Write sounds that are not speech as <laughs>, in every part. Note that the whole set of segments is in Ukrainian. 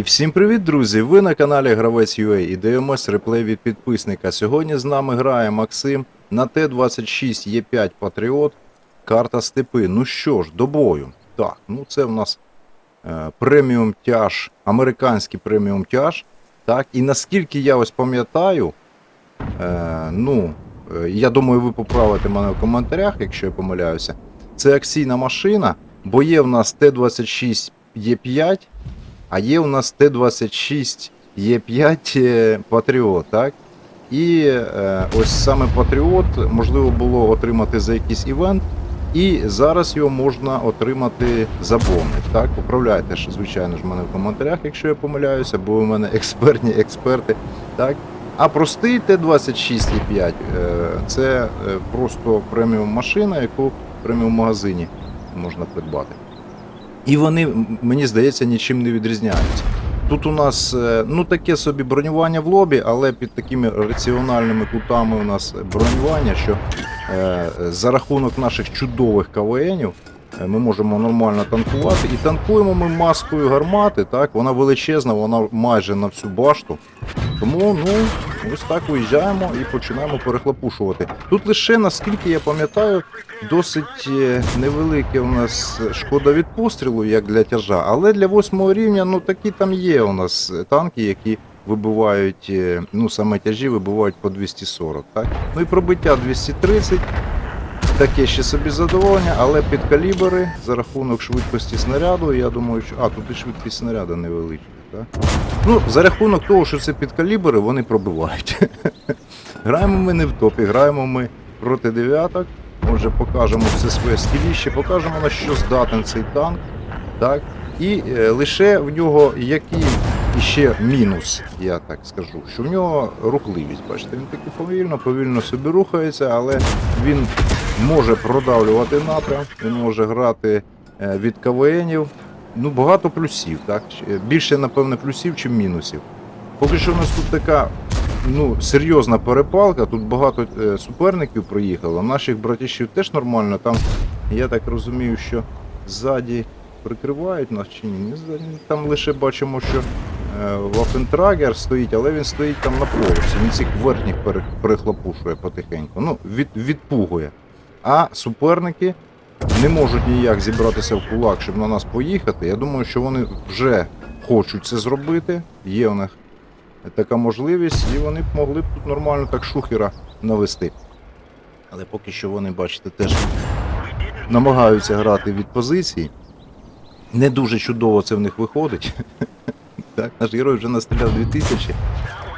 І всім привіт, друзі! Ви на каналі Гравець UA і дивимось реплей від підписника. Сьогодні з нами грає Максим на Т-26 Е5 Патріот. Карта степи. Ну що ж, до бою. Так, ну це в нас е, преміум тяж, американський преміум тяж. Так, і наскільки я ось пам'ятаю, е, ну, е, я думаю, ви поправите мене в коментарях, якщо я помиляюся. Це акційна машина, бо є в нас Т-26 Е5, а є у нас Т-26 Е5 е, Патріот, так? І е, ось саме Патріот можливо було отримати за якийсь івент, і зараз його можна отримати за бонус. Так, поправляйте ж, звичайно ж, мене в коментарях, якщо я помиляюся, бо у мене експертні експерти. Так? А простий Т-26 Е5 е, це е, просто преміум машина, яку в преміум магазині можна придбати. І вони, мені здається, нічим не відрізняються. Тут у нас е, ну таке собі бронювання в лобі, але під такими раціональними кутами у нас бронювання, що е, за рахунок наших чудових КВНів ми можемо нормально танкувати. І танкуємо ми маскою гармати, так, вона величезна, вона майже на всю башту. Тому ну, ось так виїжджаємо і починаємо перехлопушувати. Тут лише, наскільки я пам'ятаю, досить е, невелике у нас шкода від пострілу, як для тяжа, але для восьмого рівня ну такі там є у нас танки, які вибивають, е, ну саме тяжі вибивають по 240. Так? Ну і пробиття 230. Таке ще собі задоволення, але під калібри за рахунок швидкості снаряду, я думаю, що. А, тут і швидкість снаряду невеличка, так? Ну, за рахунок того, що це під калібри, вони пробивають. <laughs> граємо ми не в топі, граємо ми проти дев'яток. Отже, покажемо все своє скіліще, покажемо на що здатен цей танк. Так? І е, лише в нього іще мінус, я так скажу, що в нього рухливість. Бачите, він таки повільно, повільно собі рухається, але він може продавлювати напрям, він може грати е, від КВНів. Ну, багато плюсів, так? Е, Більше, напевне, плюсів, чим мінусів. Поки що у нас тут така ну, серйозна перепалка, тут багато е, суперників приїхало. Наших братішів теж нормально. Там, я так розумію, що ззаді прикривають нас чи ні. Там лише бачимо, що Вафентрагер стоїть, але він стоїть там на поверсі. Він цих верхніх пере- перехлопушує потихеньку. Ну, від, відпугує. А суперники не можуть ніяк зібратися в кулак, щоб на нас поїхати. Я думаю, що вони вже хочуть це зробити. Є у них така можливість, і вони б могли б тут нормально так шухера навести. Але поки що вони, бачите, теж намагаються грати від позиції. Не дуже чудово це в них виходить. Так, наш герой вже настріляв 2000,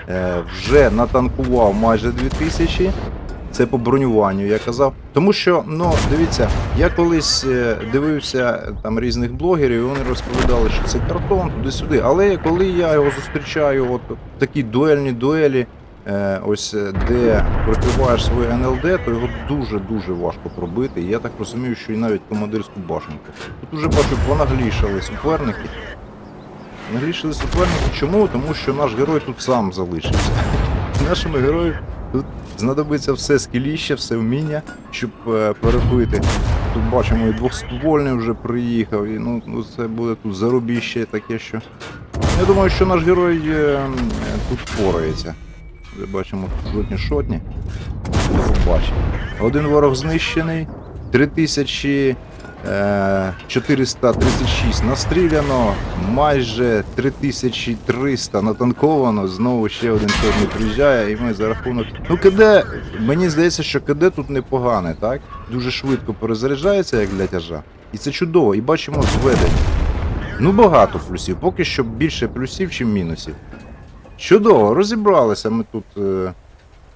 е, вже натанкував майже 2000. Це по бронюванню, я казав. Тому що, ну, дивіться, я колись е, дивився там різних блогерів, і вони розповідали, що це картон туди-сюди. Але коли я його зустрічаю, от в такій дуельні дуелі, е, ось е, де прикриваєш своє НЛД, то його дуже-дуже важко пробити. Я так розумію, що і навіть командирську башенку. Тут уже бачу, понаглішали суперники. Наглішили суперники. Чому? Тому що наш герой тут сам залишився. Нашому герою тут знадобиться все скіліще, все вміння, щоб е, перебити. Тут бачимо, і двохствольний вже приїхав, і ну, ну це буде тут зарубіще таке, що. Я думаю, що наш герой е, тут впорається. Вже бачимо жодні шотні. Побачення. Один ворог знищений, 3000. Е, 436 настріляно, майже 3300 натанковано, знову ще один сьогодні приїжджає, і ми за рахунок. Ну, КД, мені здається, що КД тут непогане, так? Дуже швидко перезаряджається, як для тяжа. І це чудово, і бачимо зведення. Ну, багато плюсів, поки що більше плюсів, чим мінусів. Чудово, розібралися ми тут е,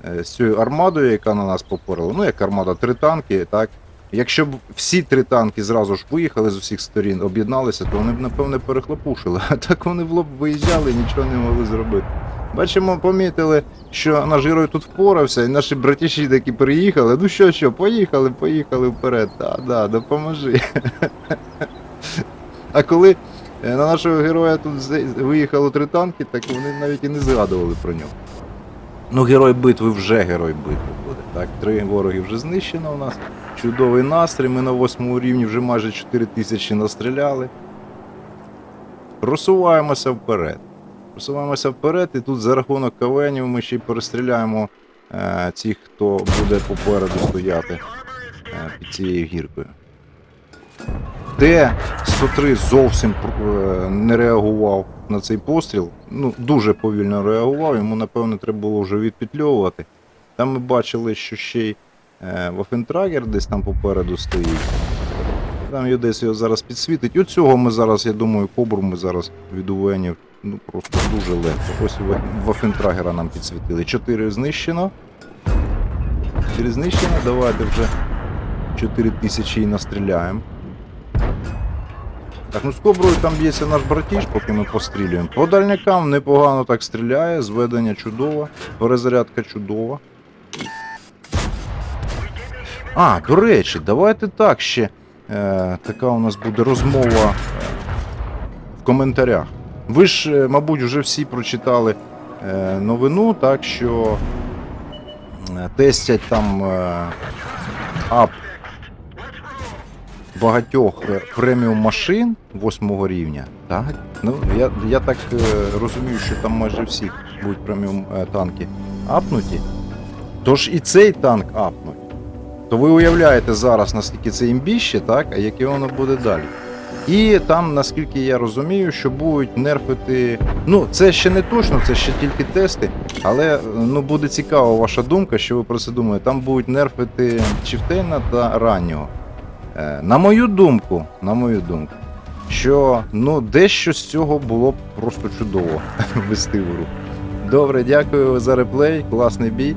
е, з цією армадою, яка на нас попорила. Ну, як армада, три танки, так. Якщо б всі три танки зразу ж виїхали з усіх сторін, об'єдналися, то вони б, напевне, перехлопушили. А так вони в лоб виїжджали і нічого не могли зробити. Бачимо, помітили, що наш герой тут впорався, і наші братіші такі приїхали. Ну що, що, поїхали, поїхали вперед. Да, да, допоможи. А коли е, на нашого героя тут виїхало три танки, так вони навіть і не згадували про нього. Ну, герой битви вже герой битви буде. Так, три вороги вже знищено у нас. Чудовий настрій. Ми на восьмому рівні вже майже 4 тисячі настріляли. просуваємося вперед. Просуваємося вперед, і тут за рахунок кавенів ми ще й перестріляємо е, тих, хто буде попереду стояти е, під цією гіркою. Т-103 зовсім е, не реагував на цей постріл. Ну, дуже повільно реагував, йому, напевно, треба було вже відпетльовувати. Там ми бачили, що ще й е, Вафентрагер десь там попереду стоїть. Там його його зараз підсвітить. От цього ми зараз, я думаю, кобру ми зараз від УВНів ну, просто дуже легко. Ось Вафентрагера нам підсвітили. Чотири знищено. Чотири знищено, давайте вже 4 тисячі і настріляємо. Так, ну з коброю там б'ється наш братіж, поки ми пострілюємо. По дальнякам непогано так стріляє, зведення чудово, перезарядка чудова. А, до речі, давайте так ще. Е, така у нас буде розмова е, в коментарях. Ви ж, е, мабуть, вже всі прочитали е, новину, так що е, тестять там е, ап багатьох преміум машин 8 рівня. Так? Ну, я, я так е, розумію, що там майже всі будуть преміум танки апнуті. Тож і цей танк апнуть. То ви уявляєте зараз, наскільки це імбіще, так, а яке воно буде далі. І там, наскільки я розумію, що будуть нерфити. Ну, це ще не точно, це ще тільки тести, але ну, буде цікава ваша думка, що ви про це думаєте. Там будуть нерфити Чифтейна та раннього. Е, На мою думку, на мою думку, що ну, дещо з цього було б просто чудово <laughs> ввести в гру. Добре, дякую за реплей, класний бій.